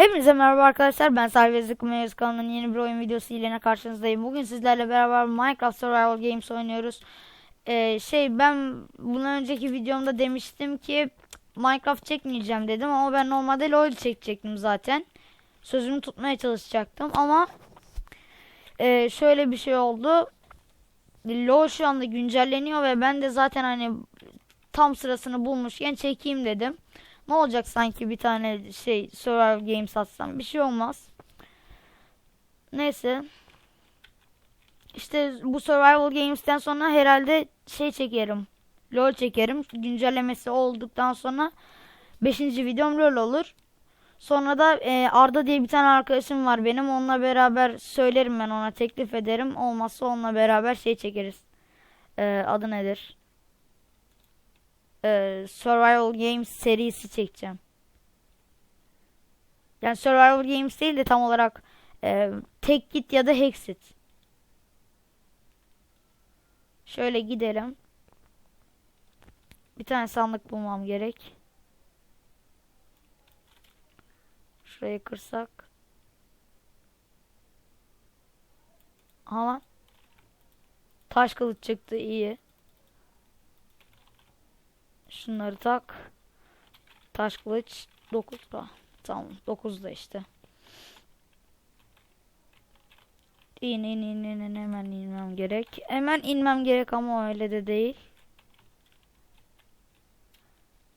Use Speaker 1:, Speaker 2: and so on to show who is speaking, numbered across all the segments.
Speaker 1: Hepinize merhaba arkadaşlar. Ben Servezlik Meyaz kanalının yeni bir oyun videosu ile karşınızdayım. Bugün sizlerle beraber Minecraft Survival Games oynuyoruz. Ee, şey ben bundan önceki videomda demiştim ki Minecraft çekmeyeceğim dedim ama ben normalde LoL çekecektim zaten. Sözümü tutmaya çalışacaktım ama e, şöyle bir şey oldu. LoL şu anda güncelleniyor ve ben de zaten hani tam sırasını bulmuşken çekeyim dedim. Ne olacak sanki bir tane şey Survival Games atsam bir şey olmaz. Neyse. İşte bu Survival Games'ten sonra herhalde şey çekerim. LoL çekerim. Güncellemesi olduktan sonra 5. videom LoL olur. Sonra da e, Arda diye bir tane arkadaşım var benim. Onunla beraber söylerim ben ona teklif ederim. Olmazsa onunla beraber şey çekeriz. E, adı nedir? E, Survival Games serisi çekeceğim. Yani Survival Games değil de tam olarak e, tek git ya da Hexit. Şöyle gidelim. Bir tane sandık bulmam gerek. Şurayı kırsak. Ama taş kılıç çıktı iyi. Şunları tak. Taş kılıç 9'da. Tamam 9'da işte. İn in in in in hemen inmem gerek. Hemen inmem gerek ama öyle de değil.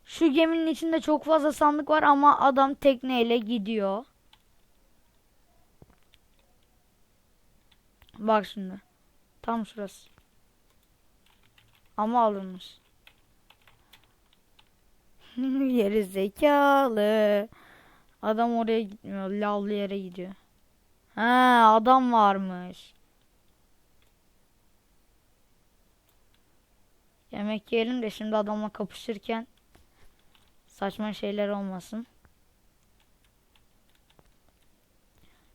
Speaker 1: Şu geminin içinde çok fazla sandık var ama adam tekneyle gidiyor. Bak şimdi. Tam şurası. Ama alınmış. Yeri zekalı. Adam oraya gitmiyor. Lavlı yere gidiyor. Ha adam varmış. Yemek yiyelim de şimdi adamla kapışırken saçma şeyler olmasın.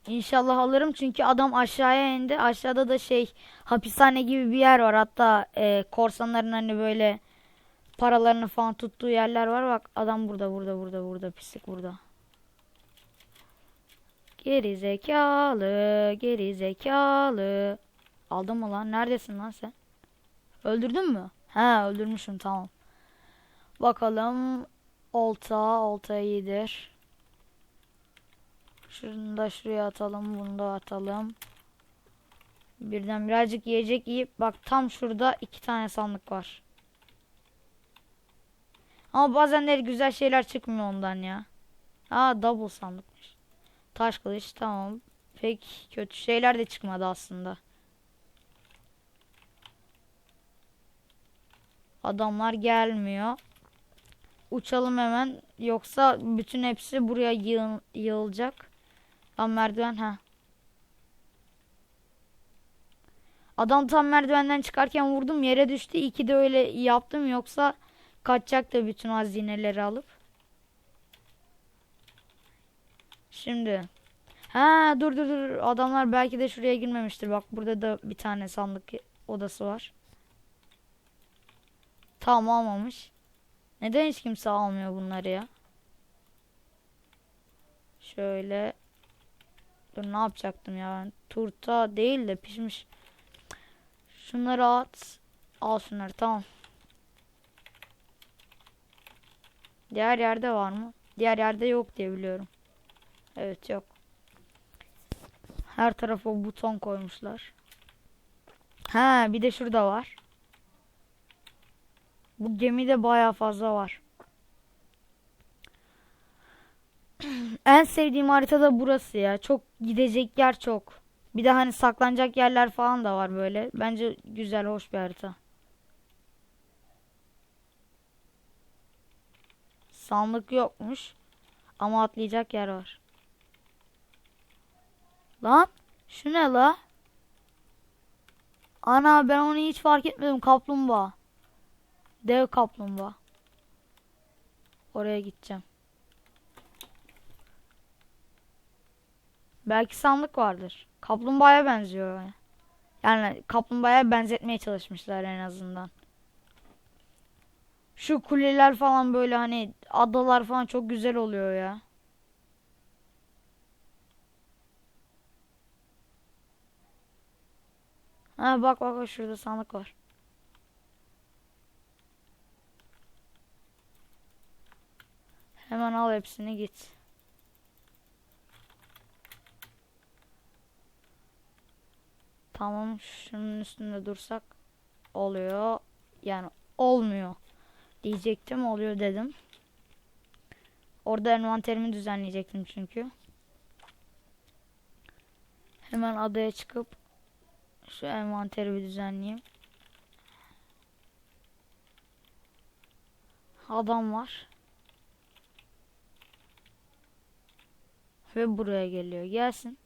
Speaker 1: İnşallah alırım çünkü adam aşağıya indi. Aşağıda da şey hapishane gibi bir yer var. Hatta e, korsanların hani böyle paralarını falan tuttuğu yerler var. Bak adam burada burada burada burada pislik burada. Geri zekalı, geri zekalı. Aldın mı lan? Neredesin lan sen? Öldürdün mü? He öldürmüşüm tamam. Bakalım olta, olta iyidir. Şunu da şuraya atalım, bunu da atalım. Birden birazcık yiyecek yiyip bak tam şurada iki tane sandık var. Ama bazenleri güzel şeyler çıkmıyor ondan ya. Aa double sandıkmış. Taş kılıç tamam. Pek kötü şeyler de çıkmadı aslında. Adamlar gelmiyor. Uçalım hemen. Yoksa bütün hepsi buraya yığ yığılacak. Tam merdiven ha. Adam tam merdivenden çıkarken vurdum yere düştü. İki de öyle yaptım yoksa Kaçacak da bütün hazineleri alıp. Şimdi. Ha dur dur dur. Adamlar belki de şuraya girmemiştir. Bak burada da bir tane sandık odası var. Tamam almamış. Neden hiç kimse almıyor bunları ya? Şöyle. Dur ne yapacaktım ya. Turta değil de pişmiş. Şunları at. Al şunları tamam. Diğer yerde var mı? Diğer yerde yok diye biliyorum. Evet yok. Her tarafa buton koymuşlar. Ha bir de şurada var. Bu gemide baya fazla var. en sevdiğim harita da burası ya. Çok gidecek yer çok. Bir de hani saklanacak yerler falan da var böyle. Bence güzel, hoş bir harita. Sandık yokmuş. Ama atlayacak yer var. Lan şu ne la? Ana ben onu hiç fark etmedim kaplumbağa. Dev kaplumbağa. Oraya gideceğim. Belki sandık vardır. Kaplumbağaya benziyor. Yani kaplumbağaya benzetmeye çalışmışlar en azından. Şu kuleler falan böyle hani adalar falan çok güzel oluyor ya. Ha bak bak şurada sandık var. Hemen al hepsini git. Tamam şunun üstünde dursak oluyor. Yani olmuyor diyecektim oluyor dedim. Orada envanterimi düzenleyecektim çünkü. Hemen adaya çıkıp şu envanteri bir düzenleyeyim. Adam var. Ve buraya geliyor. Gelsin.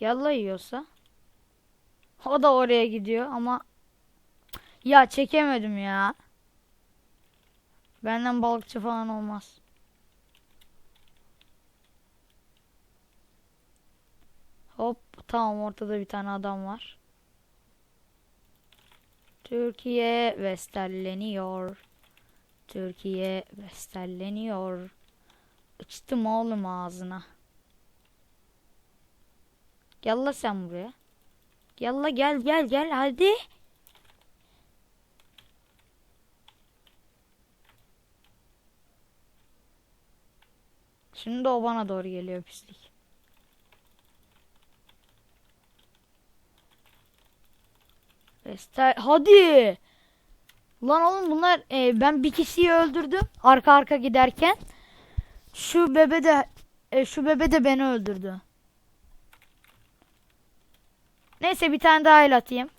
Speaker 1: Yalla yiyorsa. O da oraya gidiyor ama ya çekemedim ya. Benden balıkçı falan olmaz. Hop tamam ortada bir tane adam var. Türkiye bestelleniyor. Türkiye bestelleniyor. Içtim oğlum ağzına. Yalla sen buraya. Yalla gel gel gel hadi. Şimdi o bana doğru geliyor pislik. Ester hadi. Lan oğlum bunlar e, ben bir kişiyi öldürdüm arka arka giderken. Şu bebe de e, şu bebe de beni öldürdü. Neyse bir tane daha el atayım.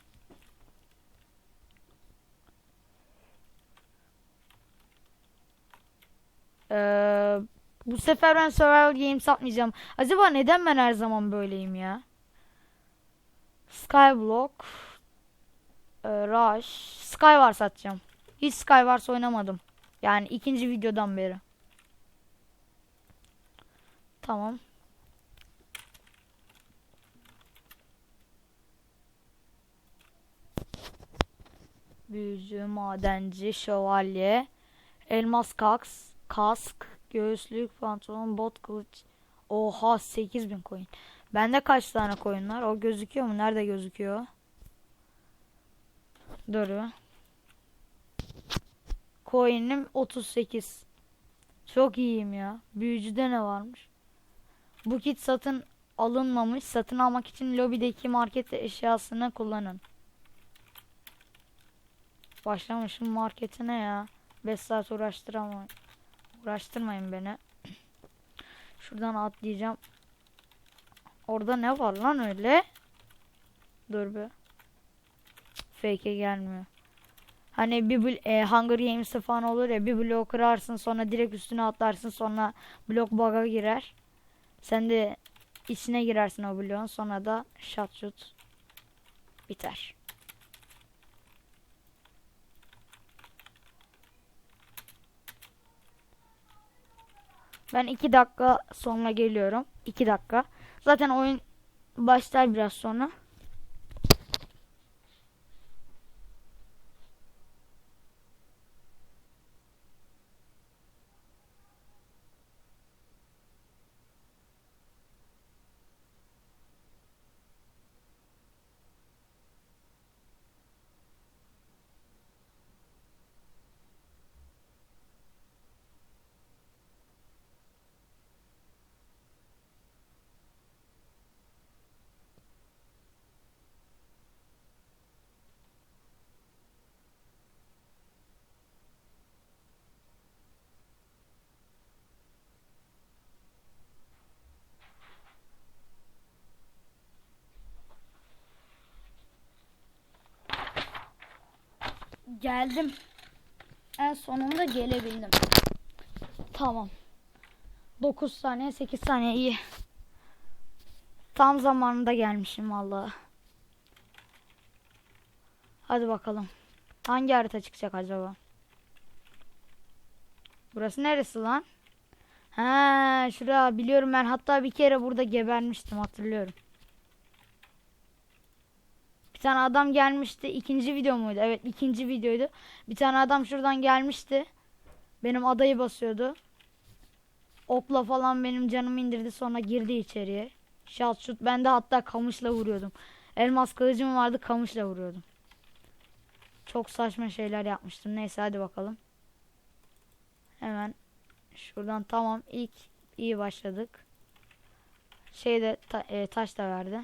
Speaker 1: Ee, bu sefer ben survival games atmayacağım. Acaba neden ben her zaman böyleyim ya? Skyblock ee, Rush Skywars atacağım. Hiç Skywars oynamadım. Yani ikinci videodan beri. Tamam. Büyücü, madenci, şövalye, elmas kaks, kask, göğüslük, pantolon, bot, kılıç. Oha 8000 coin. Bende kaç tane coin var? O gözüküyor mu? Nerede gözüküyor? Bir. Coin'im 38. Çok iyiyim ya. Büyücüde ne varmış? Bu kit satın alınmamış. Satın almak için lobideki market eşyasını kullanın. Başlamışım marketine ya. 5 saat uğraştıramam. Uğraştırmayın beni. Şuradan atlayacağım. Orada ne var lan öyle? Dur be. Fake'e gelmiyor. Hani bir e, Hunger Games'te falan olur ya bir blok kırarsın sonra direkt üstüne atlarsın sonra blok bug'a girer. Sen de içine girersin o bloğun sonra da shot shoot biter. Ben 2 dakika sonra geliyorum. 2 dakika. Zaten oyun başlar biraz sonra. Geldim. En sonunda gelebildim. Tamam. 9 saniye 8 saniye iyi. Tam zamanında gelmişim vallahi. Hadi bakalım. Hangi harita çıkacak acaba? Burası neresi lan? Ha, şuraya biliyorum ben hatta bir kere burada gebermiştim hatırlıyorum. Bir tane adam gelmişti. ikinci video muydu? Evet ikinci videoydu. Bir tane adam şuradan gelmişti. Benim adayı basıyordu. Okla falan benim canımı indirdi sonra girdi içeriye. Şat şut ben de hatta kamışla vuruyordum. Elmas kılıcım vardı kamışla vuruyordum. Çok saçma şeyler yapmıştım. Neyse hadi bakalım. Hemen şuradan tamam ilk iyi başladık. Şeyde ta- e, taş da verdi.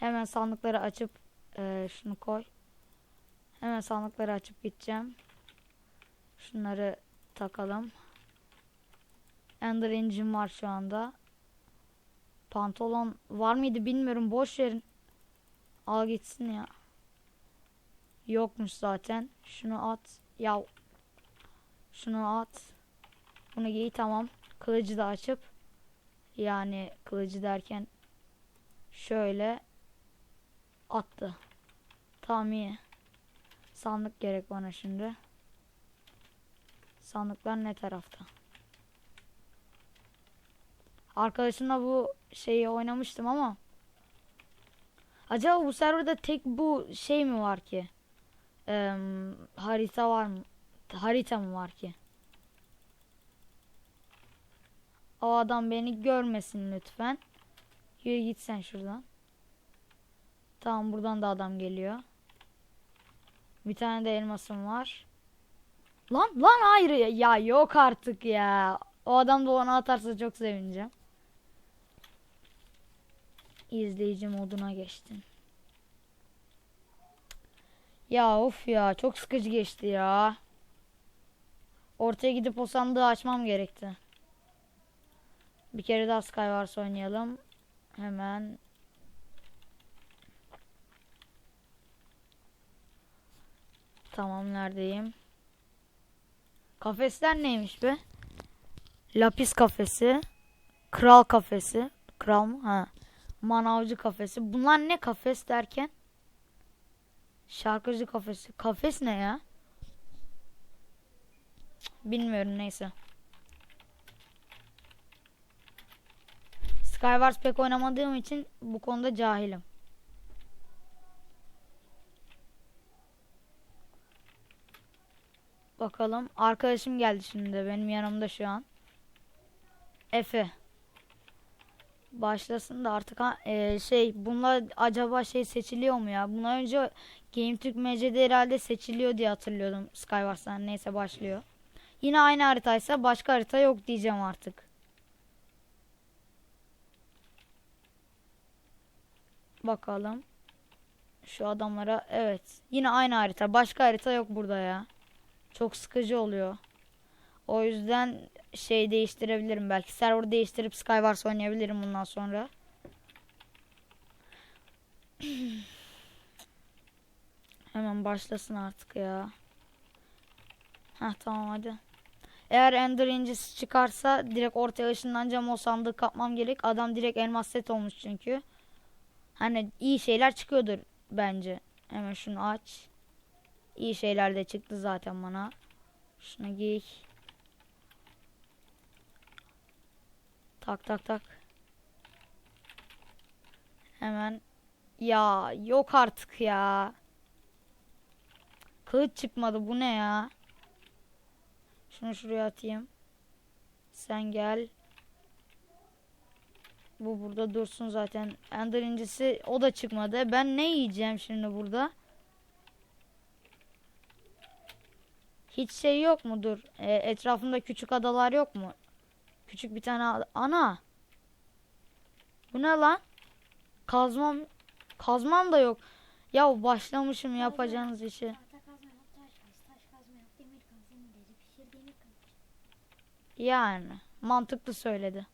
Speaker 1: Hemen sandıkları açıp e, şunu koy. Hemen sandıkları açıp gideceğim. Şunları takalım. Ender Engine var şu anda. Pantolon var mıydı bilmiyorum. Boş verin. Al gitsin ya. Yokmuş zaten. Şunu at. Ya. Şunu at. Bunu giy tamam. Kılıcı da açıp. Yani kılıcı derken şöyle attı. Tamam iyi. Sandık gerek bana şimdi. Sandıklar ne tarafta? Arkadaşımla bu şeyi oynamıştım ama acaba bu serverda tek bu şey mi var ki? Eee, harita var mı? Harita mı var ki? O adam beni görmesin lütfen. Yürü git sen şuradan. Tamam buradan da adam geliyor. Bir tane de elmasım var. Lan lan hayır ya, ya yok artık ya. O adam da onu atarsa çok sevineceğim. İzleyici moduna geçtim. Ya of ya çok sıkıcı geçti ya. Ortaya gidip o sandığı açmam gerekti. Bir kere daha Skywars oynayalım. Hemen Tamam neredeyim? Kafesler neymiş be? Lapis kafesi, kral kafesi, kral mı? Ha. Manavcı kafesi. Bunlar ne kafes derken? Şarkıcı kafesi. Kafes ne ya? Bilmiyorum neyse. Skywars pek oynamadığım için bu konuda cahilim. Bakalım. Arkadaşım geldi şimdi de benim yanımda şu an. Efe. Başlasın da artık ha, e, şey bunlar acaba şey seçiliyor mu ya? Bundan önce Game Türk MC'de herhalde seçiliyor diye hatırlıyordum Skywars'tan. Neyse başlıyor. Yine aynı haritaysa başka harita yok diyeceğim artık. Bakalım. Şu adamlara evet. Yine aynı harita. Başka harita yok burada ya. Çok sıkıcı oluyor. O yüzden şey değiştirebilirim belki. Server değiştirip Skywars oynayabilirim bundan sonra. Hemen başlasın artık ya. Heh tamam hadi. Eğer Ender incisi çıkarsa direkt ortaya ışınlanacağım o sandığı kapmam gerek. Adam direkt elmas set olmuş çünkü. Hani iyi şeyler çıkıyordur bence. Hemen şunu aç. İyi şeyler de çıktı zaten bana. Şunu giy. Tak tak tak. Hemen. Ya yok artık ya. Kılıç çıkmadı bu ne ya? Şunu şuraya atayım. Sen gel. Bu burada dursun zaten. Ender incisi o da çıkmadı. Ben ne yiyeceğim şimdi burada? Hiç şey yok mudur? E, etrafında küçük adalar yok mu? Küçük bir tane ana. Bu ne lan? Kazmam kazmam da yok. Ya başlamışım yapacağınız işi. Yani mantıklı söyledi.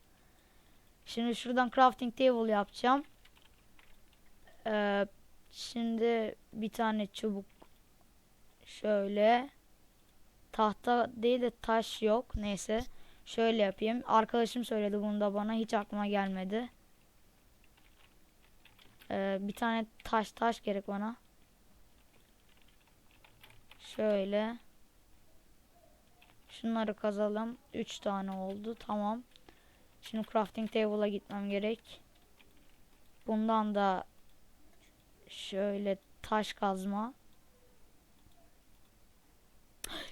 Speaker 1: Şimdi şuradan crafting table yapacağım. Ee, şimdi bir tane çubuk şöyle tahta değil de taş yok. Neyse. Şöyle yapayım. Arkadaşım söyledi bunu da bana. Hiç aklıma gelmedi. Ee, bir tane taş taş gerek bana. Şöyle. Şunları kazalım. 3 tane oldu. Tamam. Şimdi crafting table'a gitmem gerek. Bundan da şöyle taş kazma.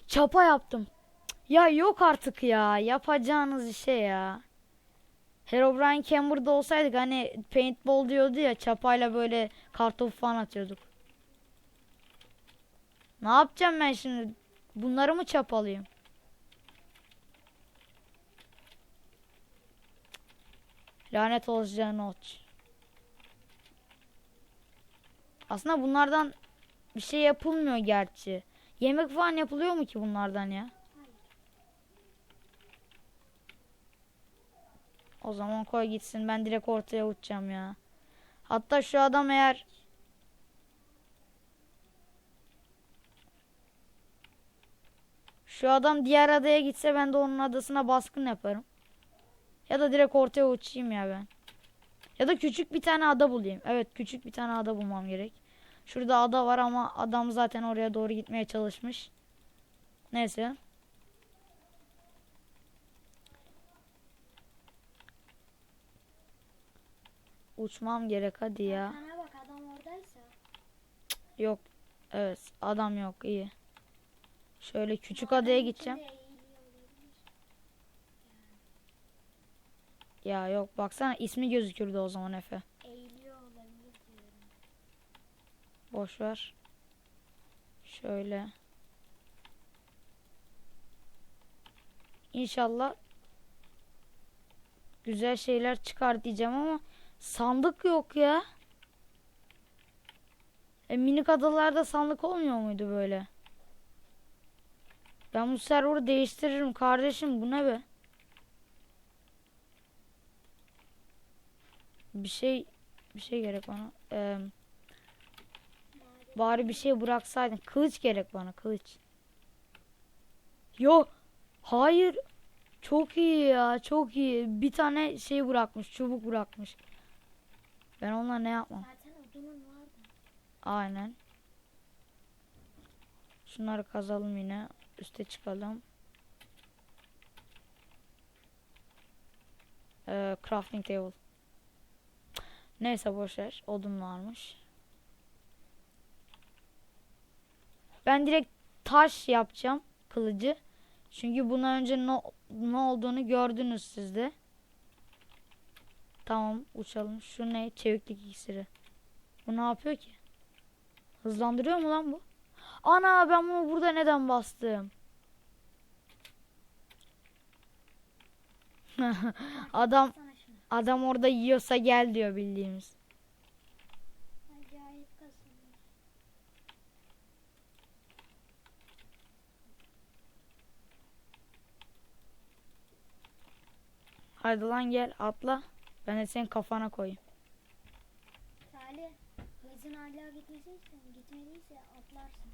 Speaker 1: Çapa yaptım. Ya yok artık ya. Yapacağınız işe ya. Herobrine Camber'da olsaydık hani paintball diyordu ya çapayla böyle kartopu falan atıyorduk. Ne yapacağım ben şimdi? Bunları mı çapalayayım? Lanet olacağın oç. Aslında bunlardan bir şey yapılmıyor gerçi. Yemek falan yapılıyor mu ki bunlardan ya? O zaman koy gitsin. Ben direkt ortaya uçacağım ya. Hatta şu adam eğer şu adam diğer adaya gitse ben de onun adasına baskın yaparım. Ya da direkt ortaya uçayım ya ben. Ya da küçük bir tane ada bulayım. Evet küçük bir tane ada bulmam gerek. Şurada ada var ama adam zaten oraya doğru gitmeye çalışmış. Neyse. Uçmam gerek hadi ya.
Speaker 2: Bak adam oradaysa.
Speaker 1: Yok. Evet adam yok iyi. Şöyle küçük
Speaker 2: adam
Speaker 1: adaya gideceğim. Ya yok baksana ismi gözükürdü o zaman Efe. Boş ver. Şöyle. İnşallah güzel şeyler çıkar diyeceğim ama sandık yok ya. E, minik adalarda sandık olmuyor muydu böyle? Ben bu server'ı değiştiririm kardeşim bu ne be? Bir şey bir şey gerek bana. Eee Bari bir şey bıraksaydın. Kılıç gerek bana kılıç. Yo. Hayır. Çok iyi ya. Çok iyi. Bir tane şey bırakmış. Çubuk bırakmış. Ben onunla ne yapmam?
Speaker 2: Zaten odunun vardı.
Speaker 1: Aynen. Şunları kazalım yine. Üste çıkalım. Ee, crafting table. Neyse boşver. Odun varmış. Ben direkt taş yapacağım kılıcı. Çünkü bundan önce ne, ne olduğunu gördünüz siz de. Tamam uçalım. Şu ne? Çeviklik iksiri. Bu ne yapıyor ki? Hızlandırıyor mu lan bu? Ana ben bunu burada neden bastım? adam adam orada yiyorsa gel diyor bildiğimiz. Hadi lan gel atla. Ben de senin kafana koyayım.
Speaker 2: Salih. Hızın hala gitmediyse, gitmediyse atlarsın.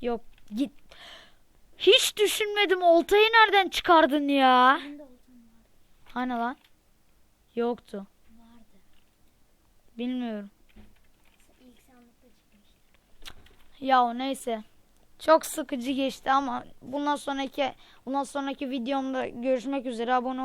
Speaker 1: Yok git. Hiç düşünmedim. Oltayı nereden çıkardın ya?
Speaker 2: Benim de olsun vardı.
Speaker 1: Hani lan? Yoktu.
Speaker 2: Vardı.
Speaker 1: Bilmiyorum.
Speaker 2: İlk sandıkta çıkmıştı.
Speaker 1: Ya neyse. Çok sıkıcı geçti ama bundan sonraki bundan sonraki videomda görüşmek üzere. Abone